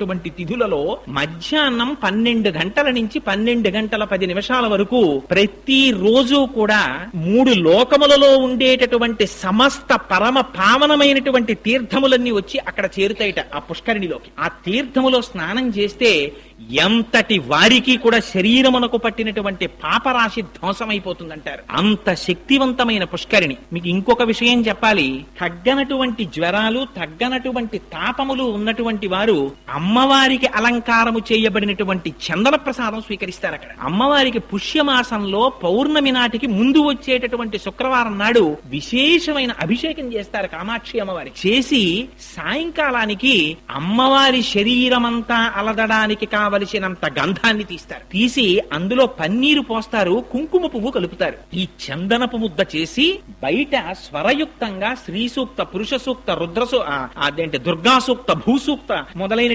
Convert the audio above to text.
అటువంటి తిథులలో మధ్యాహ్నం పన్నెండు గంటల నుంచి పన్నెండు గంటల పది నిమిషాల వరకు ప్రతి రోజు కూడా మూడు లోకములలో ఉండేటటువంటి సమస్త పరమ పావనమైనటువంటి తీర్థములన్నీ వచ్చి అక్కడ చేరుతాయిట ఆ పుష్కరిణిలోకి. ఆ తీర్థములో స్నానం చేస్తే ఎంతటి వారికి కూడా శరీరమునకు పట్టినటువంటి పాపరాశి ధ్వంసమైపోతుందంటారు. అంత శక్తివంతమైన పుష్కరిణి. మీకు ఇంకొక విషయం చెప్పాలి. తగ్గనటువంటి జ్వరాలు తగ్గనటువంటి తాపములు ఉన్నటువంటి వారు అమ్మవారికి అలంకారము చేయబడినటువంటి చందన ప్రసాదం స్వీకరిస్తారు అక్కడ. అమ్మవారికి పుష్యమాసంలో పౌర్ణమి నాటికి ముందు వచ్చేటటువంటి శుక్రవారం నాడు విశేషమైన అభిషేకం చేస్తారు కామాక్షి అమ్మవారి చేసి సాయంకాలానికి అమ్మవారి శరీరమంతా అలదడానికి కావలసినంత గంధాన్ని తీస్తారు. తీసి అందులో పన్నీరు పోస్తారు కుంకుమ పువ్వు కలుపుతారు. ఈ చందనపు ముద్ద చేసి బయట స్వరయుక్తంగా శ్రీ సూక్త పురుష సూక్త రుద్ర సూ- అదేంటి దుర్గా సూక్త భూ సూక్త మొదలైన